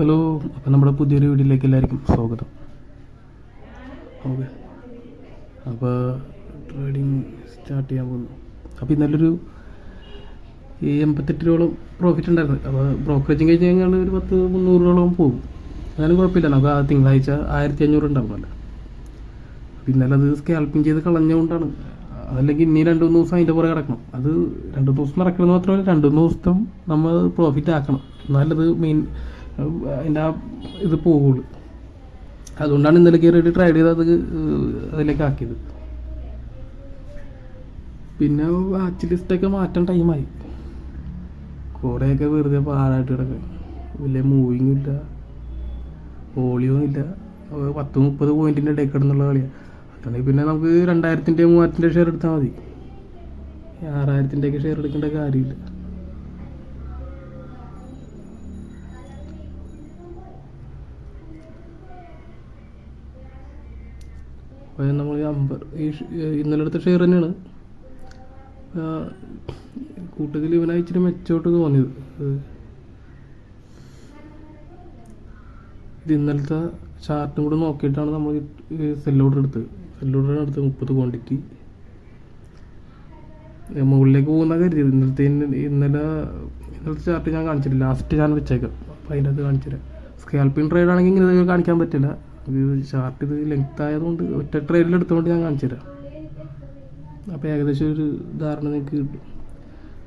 Hello അപ്പം നമ്മുടെ പുതിയൊരു വീഡിയോയിലേക്ക് എല്ലാവർക്കും സ്വാഗതം. ഓക്കെ. അപ്പോൾ ട്രേഡിങ് സ്റ്റാർട്ട് ചെയ്യാൻ പോകുന്നു. അപ്പോൾ ഇന്നലൊരു ഈ എൺപത്തെട്ട് രൂപയോളം പ്രോഫിറ്റ് ഉണ്ടായിരുന്നു അപ്പോൾ ബ്രോക്കറേജും കഴിഞ്ഞ് കഴിഞ്ഞാൽ ഒരു പത്ത് മുന്നൂറ് രൂപയോളം പോകും. എന്നാലും കുഴപ്പമില്ല. നമുക്ക് ആ തിങ്കളാഴ്ച ആയിരത്തി അഞ്ഞൂറ് ഉണ്ടാവുമല്ലോ. അപ്പോൾ ഇന്നലെ അത് സ്കാൽപ്പിംഗ് ചെയ്ത് കളഞ്ഞുകൊണ്ടാണ്. അതല്ലെങ്കിൽ ഇനി രണ്ട് മൂന്ന് ദിവസം അതിന്റെ പുറകെ കിടക്കണം. അത് രണ്ട് മൂന്ന് ദിവസം നടക്കണമെന്ന് മാത്രമല്ല രണ്ട് മൂന്ന് ദിവസം നമ്മൾ പ്രോഫിറ്റ് ആക്കണം. എന്നാലത് മെയിൻ അതിന്റെ ആ ഇത് പോകുള്ളു അതുകൊണ്ടാണ് ഇന്നലെ കയറിയിട്ട് ട്രൈ ചെയ്ത് അത് അതിലേക്ക് ആക്കിയത്. പിന്നെ വാച്ച് ലിസ്റ്റൊക്കെ മാറ്റാൻ ടൈമായി കുറേയൊക്കെ വെറുതെ പാഴായിട്ട് കിടക്കുക വലിയ മൂവിങ്ങും ഇല്ല. വോളിയും ഇല്ല. പത്ത് മുപ്പത് പോയിന്റിന്റെ ഇടയിൽ കിടന്നുള്ള കളിയാണ് അതുകൊണ്ട് പിന്നെ നമുക്ക് രണ്ടായിരത്തിന്റെ മൂവായിരത്തിന്റെ ഷെയർ എടുത്താൽ മതി. ആറായിരത്തിന്റെയൊക്കെ ഷെയർ എടുക്കേണ്ട കാര്യമില്ല. അപ്പോൾ നമ്മൾ ഈ അമ്പ ഈ ഇന്നലെ എടുത്ത ഷെയർ തന്നെയാണ്. കൂട്ടത്തിൽ ഇവനാ ഇച്ചിരി മെച്ചോട്ട് തോന്നിയത്. ഇത് ഇന്നലത്തെ ചാർട്ടും കൂടെ നോക്കിയിട്ടാണ് നമ്മൾ സെൽ ഓർഡർ എടുത്തത്. സെൽ എടുത്തത് മുപ്പത് ക്വാണ്ടിറ്റി മുകളിലേക്ക് പോകുന്ന കരുതിയത്. ഇന്നലത്തെ ഇന്നലെ ഇന്നലത്തെ ചാർട്ട് ഞാൻ കാണിച്ചില്ല ലാസ്റ്റ് ഞാൻ വെച്ചേക്കാം. അപ്പോൾ അതിന്റെ അത് കാണിച്ചുതരാം. സ്കാൽപ്പിംഗ് ട്രേഡ് ആണെങ്കിൽ ഇങ്ങനെ കാണിക്കാൻ പറ്റില്ല. ഇത് ചാർട്ട് ഇത് ലെങ്ത് ആയതുകൊണ്ട് ഒറ്റ ട്രെയിലിൽ എടുത്തുകൊണ്ട് ഞാൻ കാണിച്ചു തരാം. അപ്പോൾ ഏകദേശം ഒരു ധാരണ നിങ്ങൾക്ക് കിട്ടും.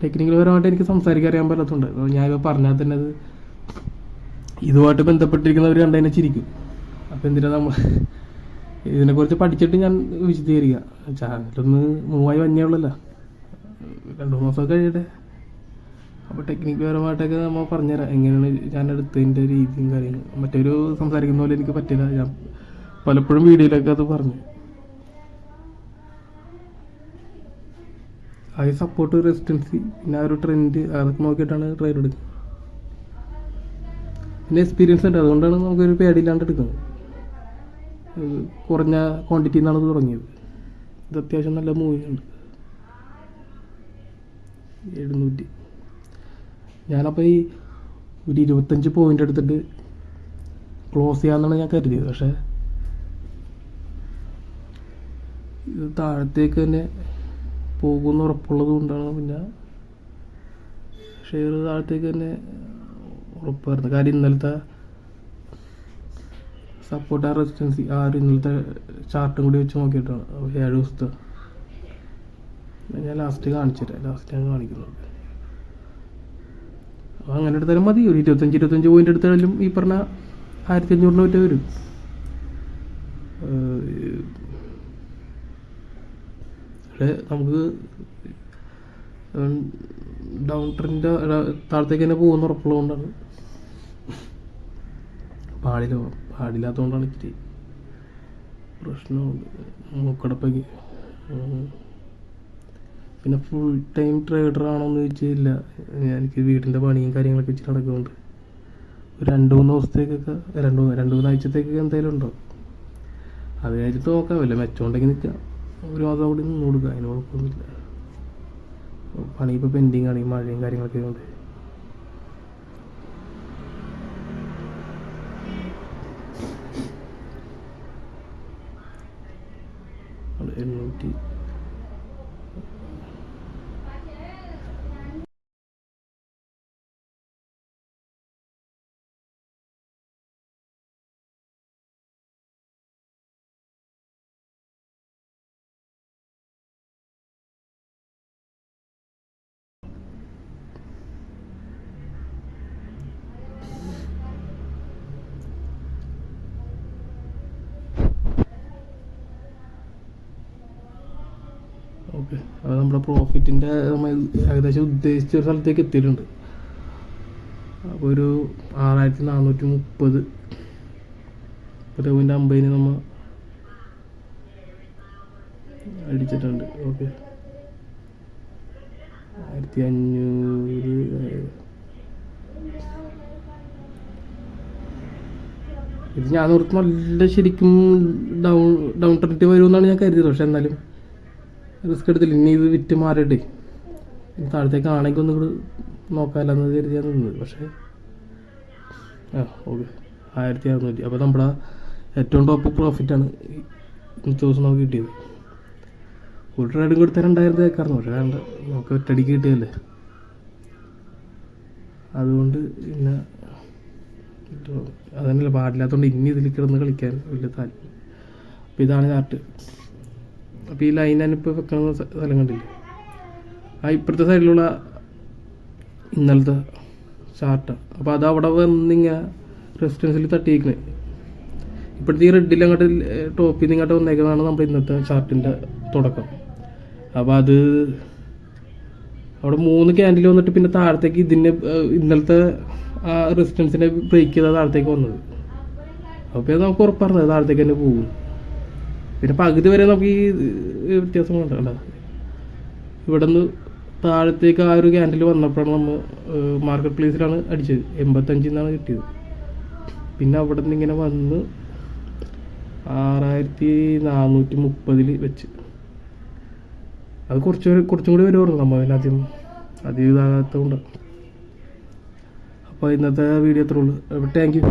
ടെക്നിക്കൽ പരമായിട്ട് എനിക്ക് സംസാരിക്കാൻ അറിയാൻ പറ്റാത്തതുണ്ട് അപ്പോൾ ഞാനിപ്പോൾ പറഞ്ഞാൽ തന്നെ അത് ഇതുമായിട്ട് ബന്ധപ്പെട്ടിരിക്കുന്നവർ കണ്ടതിനെ ചിരിക്കും. അപ്പോൾ എന്തിനാ നമ്മൾ ഇതിനെക്കുറിച്ച് പഠിച്ചിട്ട് ഞാൻ വിശദീകരിക്കുക. ചാനലൊന്ന് മൂവായി വന്നേ ഉള്ളല്ലോ. രണ്ട് മൂന്ന് മാസമൊക്കെ കഴിയട്ടെ. അപ്പോൾ ടെക്നിക്ക് പരമായിട്ടൊക്കെ നമ്മൾ പറഞ്ഞുതരാം എങ്ങനെയാണ് ഞാൻ എടുത്തതിന്റെ രീതിയും കാര്യങ്ങളും. മറ്റൊരു സംസാരിക്കുന്ന പോലെ എനിക്ക് പറ്റില്ല. ഞാൻ പലപ്പോഴും വീഡിയോയിലൊക്കെ അത് പറഞ്ഞു. ആ സപ്പോർട്ട് റെസിസ്റ്റൻസി പിന്നെ ആ ഒരു ട്രെൻഡ് അതൊക്കെ നോക്കിയിട്ടാണ് ട്രെയിൻ എടുക്കുന്നത്. പിന്നെ എക്സ്പീരിയൻസ് ഉണ്ട്. അതുകൊണ്ടാണ് നമുക്കൊരു പേടിയില്ലാണ്ട് എടുക്കുന്നത്. കുറഞ്ഞ ക്വാണ്ടിറ്റി നിന്നാണ് തുടങ്ങിയത്. ഇത് അത്യാവശ്യം നല്ല മൂവിങ് ഉണ്ട്. എഴുന്നൂറ്റി ഞാനപ്പോൾ ഈ ഒരു ഇരുപത്തഞ്ച് പോയിന്റ് എടുത്തിട്ട് ക്ലോസ് ചെയ്യാമെന്നാണ് ഞാൻ കരുതിയത്. പക്ഷേ ഇത് താഴത്തേക്ക് തന്നെ പോകുമെന്ന് ഉറപ്പുള്ളത് കൊണ്ടാണ്. പിന്നെ ഷെയർ താഴത്തേക്ക് തന്നെ ഉറപ്പായിരുന്നു കാര്യം ഇന്നലത്തെ സപ്പോർട്ട് ആ റെസിസ്റ്റൻസി ആ ഒരു ഇന്നലത്തെ ചാർട്ടും കൂടി വെച്ച് നോക്കിയിട്ടാണ്. ഏഴ് ദിവസത്തെ. ഞാൻ ലാസ്റ്റ് കാണിച്ചു തരാം ലാസ്റ്റ് ഞാൻ കാണിക്കുന്നുണ്ട്. അപ്പോൾ അങ്ങനെ എടുത്താലും മതി. ഒരു ഇരുപത്തഞ്ച് ഇരുപത്തഞ്ച് പോയിന്റ് എടുത്താലും ഈ പറഞ്ഞ ആയിരത്തി അഞ്ഞൂറിന് പറ്റ വരും പക്ഷേ നമുക്ക് ഡൗൺ ട്രെൻഡ് താഴത്തേക്ക് തന്നെ പോകുന്ന ഉറപ്പുള്ളതുകൊണ്ടാണ്. പാടില്ല പാടില്ലാത്തതുകൊണ്ടാണ് ഇച്ചിരി പ്രശ്നമുണ്ട്. മൂക്കടപ്പയ്ക്ക് ഉം. പിന്നെ ഫുൾ ടൈം ട്രേഡർ ആണോന്ന് ചോദിച്ചില്ല എനിക്ക് വീടിന്റെ പണിയും കാര്യങ്ങളൊക്കെ വെച്ചിട്ട് നടക്കുന്നുണ്ട്. ഒരു രണ്ട് മൂന്ന് ദിവസത്തേക്കൊക്കെ രണ്ട് മൂന്ന് രണ്ട് മൂന്ന് ആഴ്ചത്തേക്കൊക്കെ എന്തായാലും ഉണ്ടാവും അത് കഴിഞ്ഞിട്ട് നോക്കാം. വല്ല മെച്ചമുണ്ടെങ്കിൽ നിൽക്കാം. ഒരു മാസം കൂടി നിന്ന് കൊടുക്കുക അതിന് കുഴപ്പമൊന്നുമില്ല. പണി ഇപ്പോൾ പെൻഡിങ് ആണ്. ഈ മഴയും കാര്യങ്ങളൊക്കെ കൊണ്ട് എണ്ണൂറ്റി ഓക്കെ. അത് നമ്മുടെ പ്രോഫിറ്റിന്റെ നമ്മൾ ഏകദേശം ഉദ്ദേശിച്ച ഒരു സ്ഥലത്തേക്ക് എത്തിയിട്ടുണ്ട്. അപ്പോൾ ഒരു ആറായിരത്തി നാനൂറ്റി മുപ്പത്. മുപ്പത് പോയിന്റ് അമ്പതിന് നമ്മൾ അടിച്ചിട്ടുണ്ട്. ഓക്കെ. ആയിരത്തി അഞ്ഞൂറ് ഇത് ഞാൻ ഓർത്ത് നല്ല ശരിക്കും ഡൗൺ ഡൗൺ ട്രെൻഡ് വരുമെന്നാണ് ഞാൻ കരുതിയത്. പക്ഷെ എന്നാലും റിസ്ക് എടുത്തില്ല. ഇനി ഇത് വിറ്റ് മാറിയിട്ട്. താഴത്തേക്ക് ആണെങ്കിൽ ഒന്നും കൂടെ നോക്കാമല്ലെന്ന് കരുതിയാണ് നിന്നത്. പക്ഷേ ആ ഓക്കെ. ആയിരത്തി അറുന്നൂറ്റി അപ്പോൾ നമ്മുടെ ഏറ്റവും ടോപ്പ് പ്രോഫിറ്റാണ് ഇന്നത്തെ ദിവസം നമുക്ക് കിട്ടിയത്. ഒരു ട്രേഡും കൊടുത്ത രണ്ടായിരം തേക്കായിരുന്നു പക്ഷേ വേണ്ട. നമുക്ക് ഒറ്റടിക്ക് കിട്ടിയല്ലേ അതുകൊണ്ട് പിന്നെ അതന്നെ പാടില്ലാത്തതുകൊണ്ട് ഇനി ഇതിൽ കിടന്ന് കളിക്കാൻ വലിയ താല്പര്യം. അപ്പോൾ ഇതാണ് ചാർട്ട് അപ്പോൾ ഈ ലൈൻ ഞാനിപ്പോൾ വെക്കുന്ന സ്ഥലം കണ്ടില്ലേ? ആ ഇപ്പുറത്തെ സൈഡിലുള്ള ഇന്നലത്തെ ചാർട്ട് അപ്പോൾ അത് അവിടെ വന്നിങ്ങനെ റെസിസ്റ്റൻസിൽ തട്ടിയിരിക്കണേ ഇപ്പോഴത്തെ ഈ റെഡിൽ അങ്ങോട്ട് ടോപ്പിൽ നിന്ന് ഇങ്ങോട്ട് വന്നേക്കുന്നതാണ് നമ്മുടെ ഇന്നത്തെ ചാർട്ടിന്റെ തുടക്കം. അപ്പോൾ അത് അവിടെ മൂന്ന് ക്യാൻഡിൽ വന്നിട്ട് പിന്നെ താഴത്തേക്ക് ഏഹ്, ഇന്നലത്തെ ആ റെസിസ്റ്റൻസിനെ ബ്രേക്ക് ചെയ്താൽ താഴത്തേക്ക് വന്നത്. അപ്പോൾ നമുക്ക് ഉറപ്പറഞ്ഞത് താഴത്തേക്ക് തന്നെ പോകും. പിന്നെ പകുതി വരെ നമുക്ക് ഈ വ്യത്യാസങ്ങളുണ്ട് വ്യത്യാസം കണ്ടല്ല ഇവിടെ നിന്ന് താഴത്തേക്ക് ആ ഒരു ക്യാൻഡിൽ വന്നപ്പോഴാണ് നമ്മൾ മാർക്കറ്റ് പ്ലേസിലാണ് അടിച്ചത്. എൺപത്തഞ്ചിൽ നിന്നാണ് കിട്ടിയത്. പിന്നെ അവിടെ നിന്ന് ഇങ്ങനെ വന്ന് ആറായിരത്തി നാനൂറ്റി മുപ്പതിൽ വെച്ച്. അത് കുറച്ച് കുറച്ചും കൂടി വരുമായിരുന്നു നമ്മൾ അതിനാദ്യം അധികം ഇതാകാത്തതുകൊണ്ട്. അപ്പോൾ ഇന്നത്തെ വീഡിയോ അത്രേ ഉള്ളൂ. Thank you